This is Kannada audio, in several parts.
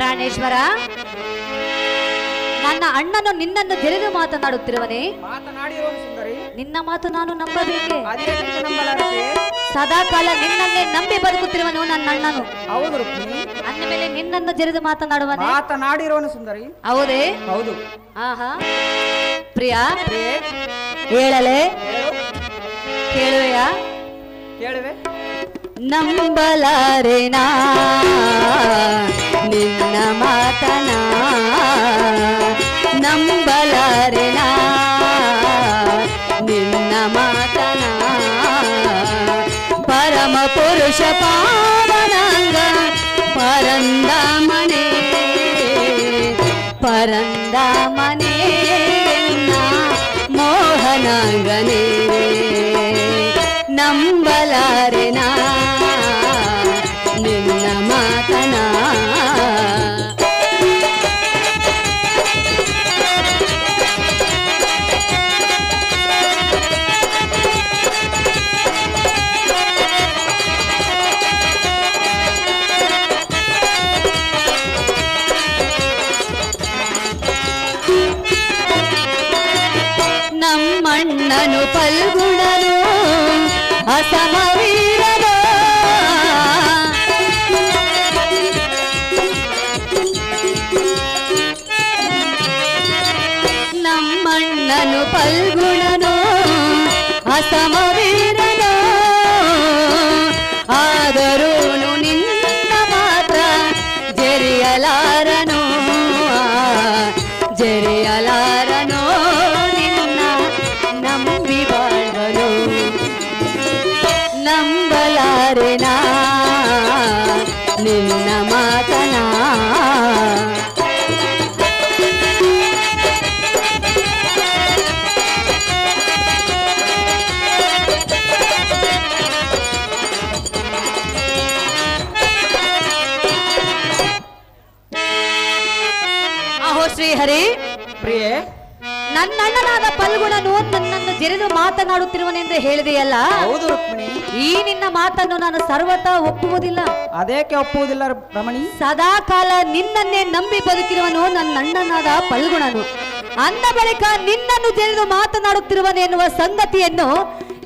ಪ್ರಾಣೇಶ್ವರ ನನ್ನ ಅಣ್ಣನು ನಿನ್ನನ್ನು ತೆರೆದು ಮಾತನಾಡುತ್ತಿರುವನೇ. ನಿನ್ನ ಮಾತು ನಾನು ನಂಬಬೇಕೆ? ಸದಾ ಕಾಲ ನಿನ್ನನ್ನೇ ನಂಬಿ ಬದುಕುತ್ತಿರುವನು ನನ್ನ ಅಣ್ಣನು. ಹೌದು ಅಂದ ಮೇಲೆ ನಿನ್ನನ್ನು ಜರಿದು ಮಾತನಾಡುವನೇ? ಮಾತನಾಡಿರುವನು ಸುಂದರಿ. ಹೌದೇ? ಹೌದು. ಆಹಾ. ಪ್ರಿಯಾ? ಹೇಳಲೆ? ಹೇಳು. ಕೇಳುವೆಯಾ? ಕೇಳುವೆ. ನಂಬಲಾರೆನಾ? ನಿನ್ನ ನಮ್ಮಣ್ಣನು ಪಲ್ಗುಣನು ಅಸಮವೀರನು ಮಾತನಾಡುತ್ತಿರುವನೆಂದು ಹೇಳಿದೆಯಲ್ಲ? ಹೌದು ರುಕ್ಮಿಣಿ. ಈ ನಿನ್ನ ಮಾತನ್ನು ನಾನು ಸರ್ವತ ಒಪ್ಪುವುದಿಲ್ಲ. ಅದೇಕೆ ಒಪ್ಪುವುದಿಲ್ಲ ರಮಣಿ. ಸದಾ ಕಾಲ ನಿನ್ನನ್ನೇ ನಂಬಿ ಬದುಕಿರುವನು ನನ್ನ ಅಣ್ಣನಾದ ಪಲ್ಗುಣನು ಅಂದ ಬಳಿಕ ನಿನ್ನನ್ನು ಜರಿದು ಮಾತನಾಡುತ್ತಿರುವನೆನ್ನುವ ಸಂಗತಿಯನ್ನು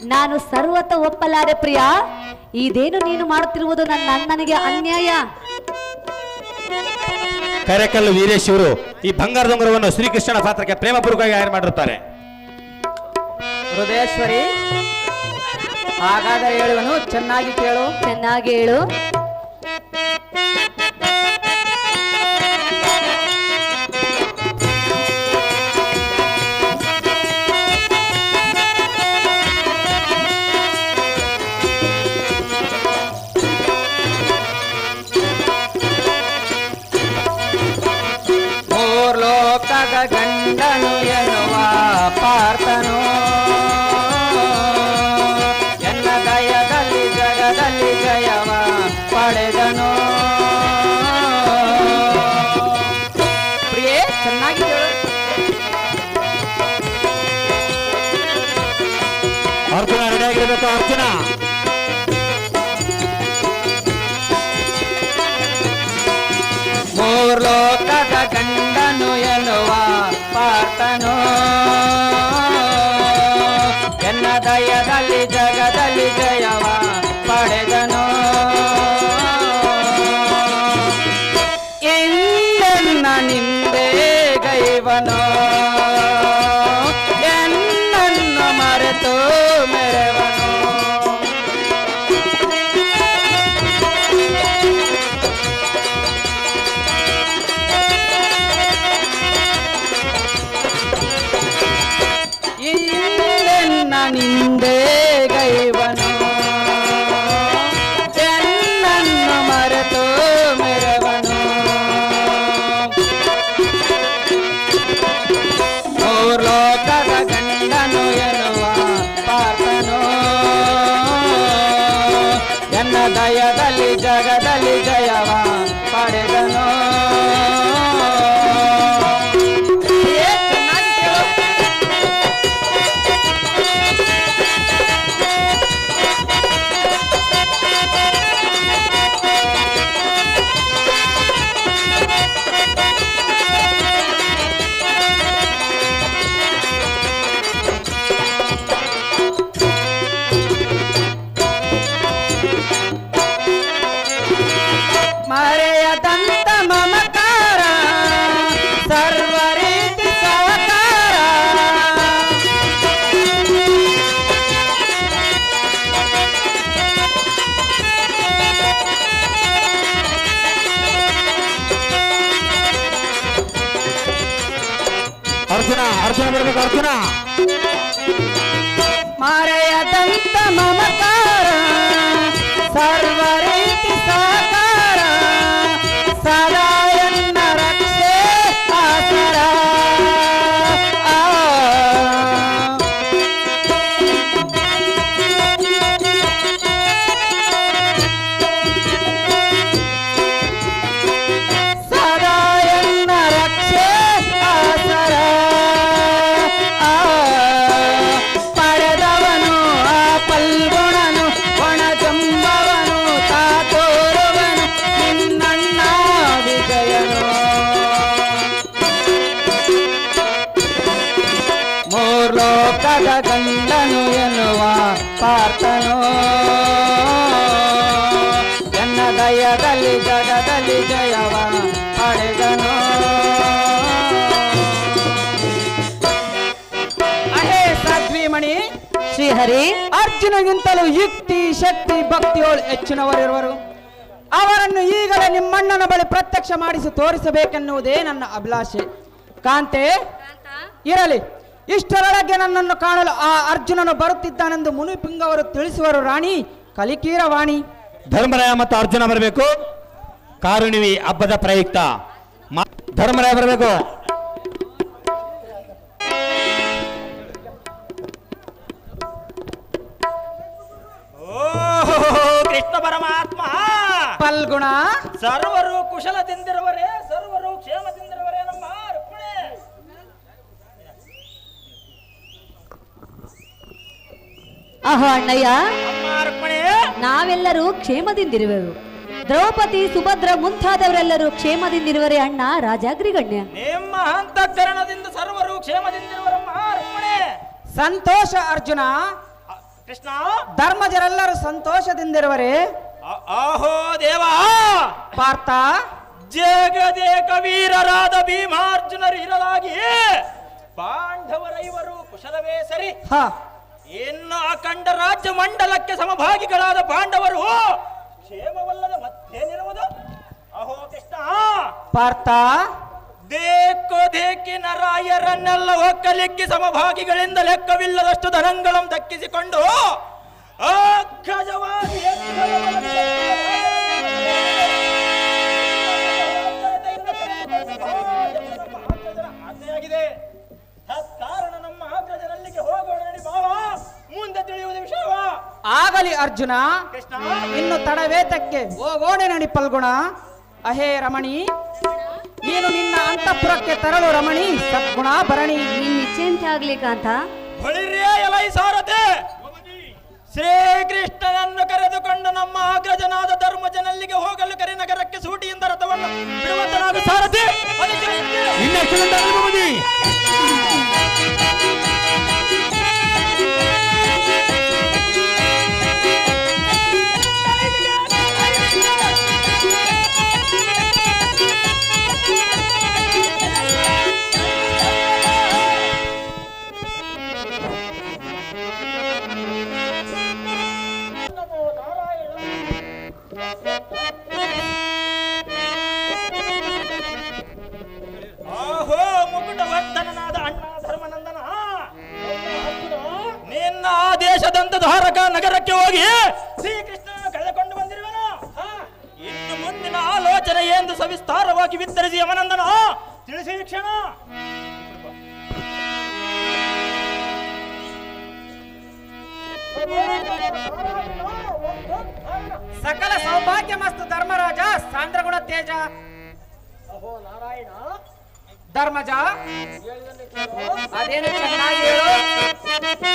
ನಾನು ಸರ್ವತ ಒಪ್ಪಲಾರೆ ಪ್ರಿಯ. ಇದೇನು ನೀನು ಮಾಡುತ್ತಿರುವುದು ನನ್ನ ಅಣ್ಣನಿಗೆ ಅನ್ಯಾಯ? ಕರೆಕಲ್ಲು ವೀರೇಶ್ ಇವರು ಈ ಬಂಗಾರದ ಉಂಗುರವನ್ನು ಶ್ರೀಕೃಷ್ಣನ ಪಾತ್ರಕ್ಕೆ ಪ್ರೇಮಪೂರ್ವಕವಾಗಿ ಆಯ್ಕೆ ಮಾಡಿರುತ್ತಾರೆ. ಹೃದಯೇಶ್ವರಿ ಹಾಗಾದರೆ ಹೇಳುವನು ಚೆನ್ನಾಗಿ ಕೇಳು. ಚೆನ್ನಾಗಿ ಹೇಳು. ಮೂರ್ಲೋಕದ ಗಂಡನು ಎನ್ನುವ ಪಾರ್ಥನು चित्त ममकार सर्वर ಮೂರ್ಲೋಕದ ಗಂಡನು ಎನ್ನುವ ಪಾರ್ಥನು. ಎನ್ನ ದಯದಲ್ಲಿ ಜಗದಲ್ಲಿ ಜಯವ ಪಡೆದನು. ಅಹೇ ಸಾಧ್ವಿಮಣಿ. ಶ್ರೀಹರಿ. ಅರ್ಜುನಗಿಂತಲೂ ಯುಕ್ತಿ ಶಕ್ತಿ ಭಕ್ತಿಯೋಳು ಹೆಚ್ಚಿನವರಿರುವರು. ಅವರನ್ನು ಈಗಲೇ ನಿಮ್ಮಣ್ಣನ ಬಳಿ ಪ್ರತ್ಯಕ್ಷ ಮಾಡಿಸಿ ತೋರಿಸಬೇಕೆನ್ನುವುದೇ ನನ್ನ ಅಭಿಲಾಷೆ. ಕಾಂತೆ. ಇರಲಿ. ಇಷ್ಟರೊಳಗೆ ನನ್ನನ್ನು ಕಾಣಲು ಆ ಅರ್ಜುನನು ಬರುತ್ತಿದ್ದಾನೆಂದು ಮುನಿಪಿಂಗವರು ತಿಳಿಸುವರು. ರಾಣಿ ಕಲಿಕೀರ ವಾಣಿ. ಧರ್ಮರಾಯ ಮತ್ತು ಅರ್ಜುನ ಬರಬೇಕು. ಕಾರುಣಿವಿ ಹಬ್ಬದ ಪ್ರಯುಕ್ತ. ಧರ್ಮರಾಯ ಬರಬೇಕು. ಕೃಷ್ಣ ಪರಮಾತ್ಮ! ಪಲ್ಗುಣ. ಸರ್ವರು ಕುಶಲದಿಂದಿರುವರೇ ಸರ್ವರು ಕ್ಷೇಮದಿಂದಿರುವರೇ ನಮ್ಮ ರುಕ್ಮಿಣಿ ಆಹೋ ಅಣ್ಣಯ್ಯ. ನಾವೆಲ್ಲರೂ ಕ್ಷೇಮದಿಂದಿರುವೆವು. ದ್ರೌಪದಿ ಸುಭದ್ರ ಮುಂತಾದವರೆಲ್ಲರೂ ಕ್ಷೇಮದಿಂದಿರುವರೆ ಅಣ್ಣ ರಾಜಾಗ್ರಿಗಣ್ಯ ನಿಮ್ಮ ಅಂತಃಕರಣದಿಂದ ಸರ್ವರು ಕ್ಷೇಮದಿಂದಿರುವರಮ್ಮ ರುಕ್ಮಿಣಿ ಸಂತೋಷ ಅರ್ಜುನ. ಕೃಷ್ಣ. ಧರ್ಮಜರೆಲ್ಲರೂ ಸಂತೋಷದಿಂದಿರುವರೆ. ಆಹೋ ದೇವ. ಪಾರ್ಥ. ಜಗದೇಕ ವೀರರಾದ ಭೀಮಾರ್ಜುನರು ಇರಲಾಗಿ ಪಾಂಡವರೈವರು ಕುಶಲವೇ ಸರಿ. ಹ. ಇನ್ನು ಅಖಂಡ ರಾಜ್ಯ ಮಂಡಲಕ್ಕೆ ಸಮಭಾಗಿಗಳಾದ ಪಾಂಡವರು? ಕ್ಷೇಮವಲ್ಲದ ಮತ್ತೇನಿರುವುದು? ಅಹೋ ಕೃಷ್ಣ! ಪಾರ್ಥ! ದೇಕೋ ದೇಕಿನ ರಾಯರನ್ನೆಲ್ಲ ಒಕ್ಕಲಿಕ್ಕಿ ಸಮಭಾಗಿಗಳಿಂದ ಲೆಕ್ಕವಿಲ್ಲದಷ್ಟು ಧನಗಳನ್ನು ದಕ್ಕಿಸಿಕೊಂಡು ಅಗ್ಗಜವಾಗಿ ಆಗಲಿ ಅರ್ಜುನ. ಕೃಷ್ಣ. ಇನ್ನು ತಡವೇತಕ್ಕೆ ಹೋಗೋಣೆ ನಡಿ ಪಲ್ಗುಣ. ಅಹೇ ರಮಣಿ ನೀನು ನಿನ್ನ ಅಂತಃಪುರಕ್ಕೆ ತರಲು ರಮಣಿ. ಸದ್ಗುಣ ಭರಣಿ. ನಿನ್ನ ಇಚ್ಛೆಂತೆ ಆಗ್ಲಿ ಕಾಂತ. ಶ್ರೀಕೃಷ್ಣನನ್ನು ಕರೆದುಕೊಂಡು ನಮ್ಮ ಅಗ್ರಜನಾದ ಧರ್ಮಜನಲ್ಲಿಗೆ ಹೋಗಲು ಕರೆ ನಗರಕ್ಕೆ ಸೂಟಿಯಿಂದ ರಥವನ್ನು ಬಿಡುವಂತನಾದ ಸಾರಥಿ ತಿಳಿಸಿ ಕ್ಷಣ ಸಕಲ ಸೌಭಾಗ್ಯ ಮಸ್ತು ಧರ್ಮರಾಜ ಸಾಂದ್ರಗುಣ ತೇಜ. ಅಹೋ ನಾರಾಯಣ. ಧರ್ಮಜ. ಅದೇನು ಚೆನ್ನಾಗಿ ಹೇಳು.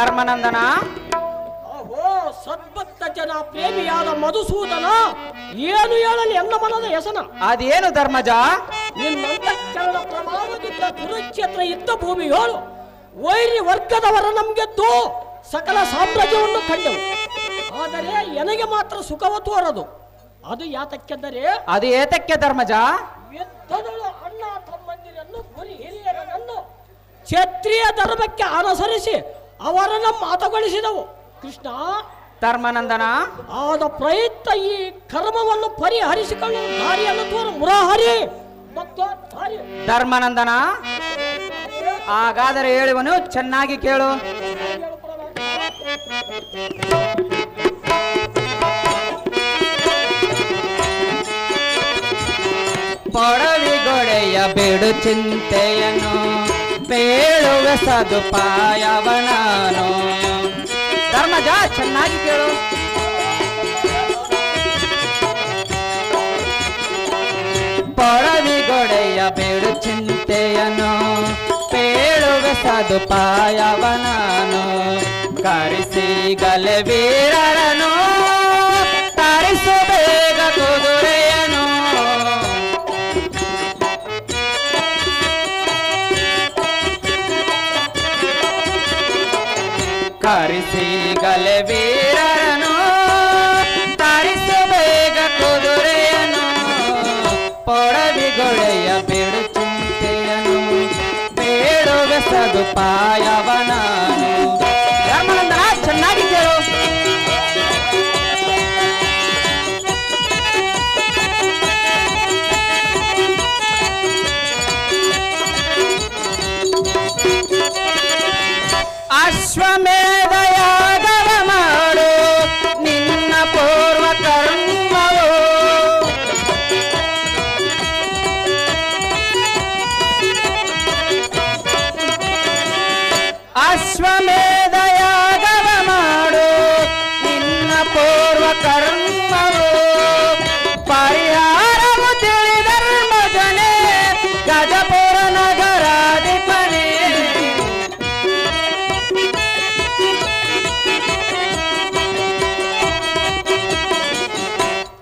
ಧರ್ಮನಂದನ? ಓಹೋ ಸದ್ಭಕ್ತ ಜನ ಪ್ರೇಮಿಯಾದ ಮಧುಸೂದನ. ಏನು ಹೇಳಲಿ ಎನ್ನ ಮನದ ಹೆಸನ ಅದೇನು ಧರ್ಮಜ? ನಿನ್ನಂತಃಕರಣ ಪ್ರಭಾವದಿಂದ ಕುರುಕ್ಷೇತ್ರ ಇದ್ದ ಭೂಮಿಗಳು ವೈರಿ ವರ್ಗದವರ ನಮ್ಗೆದ್ದು ಸಕಲ ಸಾಮ್ರಾಜ್ಯವನ್ನು ಕಂಡವು. ಆದರೆ ಎನಗೆ ಮಾತ್ರ ಸುಖವ ತೋರದು? ಅದು ಯಾತಕ್ಕೆಂದರೆ ಅದು ಏತಕ್ಕೆ ಧರ್ಮಜ? ಅಣ್ಣ ತಮ್ಮಂದಿರನ್ನು ಗುರಿ ಹಿರಿಯರನ್ನು ಕ್ಷತ್ರಿಯ ಧರ್ಮಕ್ಕೆ ಅನುಸರಿಸಿ ಅವರನ್ನು ಮಾತುಗಳಿಸಿದವು. ಕೃಷ್ಣ ಧರ್ಮನಂದನ ಆದ ಪ್ರಯತ್ನ ಈ ಕರ್ಮವನ್ನು ಪರಿಹರಿಸಿಕೊಳ್ಳಲು ದಾರಿಯನ್ನು ತೋರು. ಮುರಹರಿ ಮತ್ತು ಧರ್ಮನಂದನ ಹಾಗಾದರೆ ಹೇಳುವನು ಚೆನ್ನಾಗಿ ಕೇಳು. ಪೊಡವಿಗೊಡೆಯ ಬೇಡು ಚಿಂತೆಯನ್ನು ಬೇಳುವ ಸದುಪಾಯವನಾನು ಧರ್ಮಜ ಚೆನ್ನಾಗಿ ಕೇಳು ಪೊಡವಿಗೊಡೆಯ ಬೇಡು ಚಿಂತೆಯನ್ನು ಬೇಳುವ ಸದುಪಾಯವನಾನು ಕರೆಸಿಗಲೆ ವೀರರನು ಕರೆಸಿಗಲೆ ವೀರನು ತರಿಸು ಬೇಗ ಕುದುರೆಯನು ಪೊಡವಿಗೊಳೆಯ ಬೇಡು ಚಿಂತೆಯನು ಬೇಡುವ ಸದುಪಾಯವನ ಚೆನ್ನಾಗಿ ಕೇಳು. ಅಶ್ವಮೇಧ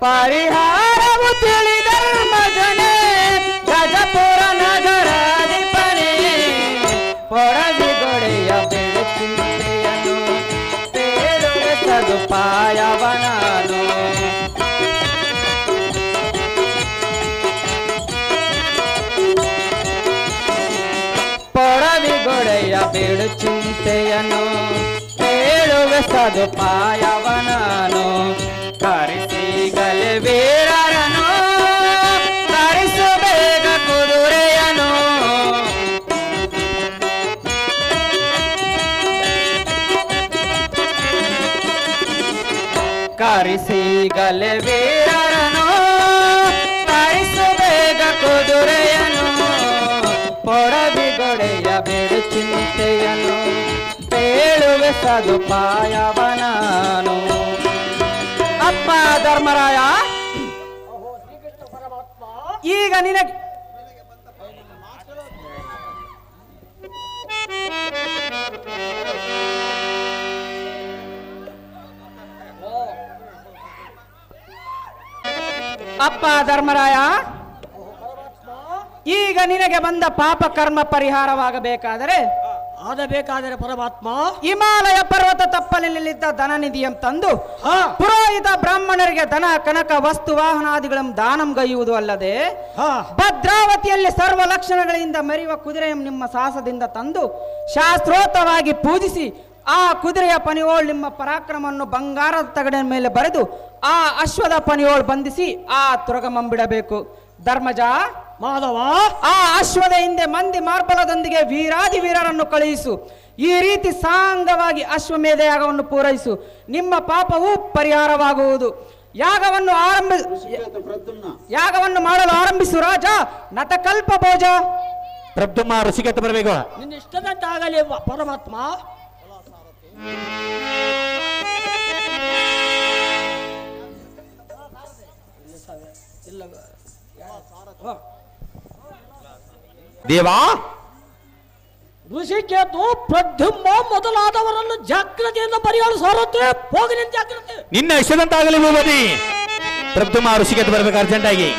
ಪರಿಹಾರವು ತಿಳಿಧರ್ಮಜನೆ ಗಜಪುರ ನಗರಾಧಿಪನೇ. ಪೊಡವಿಗೊಡೆಯ ಬೆಳು ಚಿಂತೆಯನ್ನು ಬೇಡುವ ಸದುಪಾಯವನಾನು ಪೊಡವಿಗೊಡೆಯ ಬೇಡು ಚಿಂತೆಯನ್ನು ಬೇಳುವ ಸದುಪಾಯವನಾನು ಕರೆಸಿಗಲೆ ವೀರರನು ಕರೆಸು ಬೇಗ ಕುದುರೆಯನು. ಕರೆಸಿಗಲೆ ವೀರರನು ಕರೆಸು ಬೇಗ ಕುದುರೆಯನು. ಪೊಡವಿಗೊಡೆಯ ಬೇಡು ಚಿಂತೆಯನು ಬೇಳುವೆ ಸದುಪಾಯವನಾನು ನಿನಗೆ ಅಪ್ಪ ಧರ್ಮರಾಯ ಈಗ ನಿನಗೆ ಬಂದ ಪಾಪ ಕರ್ಮ ಪರಿಹಾರವಾಗಬೇಕಾದರೆ ಆಗಬೇಕಾದರೆ ಪರಮಾತ್ಮ ಹಿಮಾಲಯ ಪರ್ವತ ತಪ್ಪಲಿನಲ್ಲಿದ್ದ ಧನನಿಧಿಯಂ ತಂದು ಹಾ. ಪುರೋಹಿತ ಬ್ರಾಹ್ಮಣರಿಗೆ ಧನ ಕನಕ ವಸ್ತು ವಾಹನದಿಗಳಂ ದಾನಂ ಗೈಯುವುದು ಅಲ್ಲದೆ ಭದ್ರಾವತಿಯಲ್ಲಿ ಸರ್ವ ಲಕ್ಷಣಗಳಿಂದ ಮೆರೆಯುವ ಕುದುರೆಯನ್ನು ನಿಮ್ಮ ಸಾಹಸದಿಂದ ತಂದು ಶಾಸ್ತ್ರೋತವಾಗಿ ಪೂಜಿಸಿ ಆ ಕುದುರೆಯ ಪನಿಯೋಳ್ ನಿಮ್ಮ ಪರಾಕ್ರಮವನ್ನು ಬಂಗಾರದ ತಗಡಿನ ಮೇಲೆ ಬರೆದು ಆ ಅಶ್ವದ ಪನಿಯೋಳ್ ಬಂಧಿಸಿ ಆ ತುರಗಮಂಬಿಡಬೇಕು ಧರ್ಮಜ ಮಾಧವ ಆ ಅಶ್ವದ ಹಿಂದೆ ಮಂದಿ ಮಾರ್ಬಲದೊಂದಿಗೆ ವೀರಾದಿ ವೀರರನ್ನು ಕಳುಹಿಸು. ಈ ರೀತಿ ಸಾಂಗವಾಗಿ ಅಶ್ವಮೇಧ ಯಾಗವನ್ನು ಪೂರೈಸು. ನಿಮ್ಮ ಪಾಪವು ಪರಿಹಾರವಾಗುವುದು. ಯಾಗವನ್ನು ಆರಂಭ ಯಾಗವನ್ನು ಮಾಡಲು ಆರಂಭಿಸು ರಾಜ. ನತಕಲ್ಪ ಭೋಜ. ಪ್ರದ್ಯುಮ್ಮ ಋಷಿಕೇತ ಬರಬೇಕು ನಿನ್ನ ಇಷ್ಟದಂತೆ ಆಗಲಿ ಸಾರ ಪರಮಾತ್ಮ ದೇವಾ? ಋಷಿಕೇತು ಪ್ರದ್ಯುಮ್ನ ಮೊದಲಾದವರನ್ನು ಜಾಗ್ರತೆಯಿಂದ ಪರಿಹರಿಸೋರತ್ತೆ ಹೋಗಿ ನಿನ್ ಜಾಗ್ರತೆ. ನಿನ್ನ ಇಷ್ಟದಂತಾಗಲಿ ಭೂಪತಿ. ಪ್ರದ್ಯುಮ್ಮ ಋಷಿಕೇತು ಬರ್ಬೇಕು ಅರ್ಜೆಂಟ್ ಅರ್ಜೆಂಟಾಗಿ.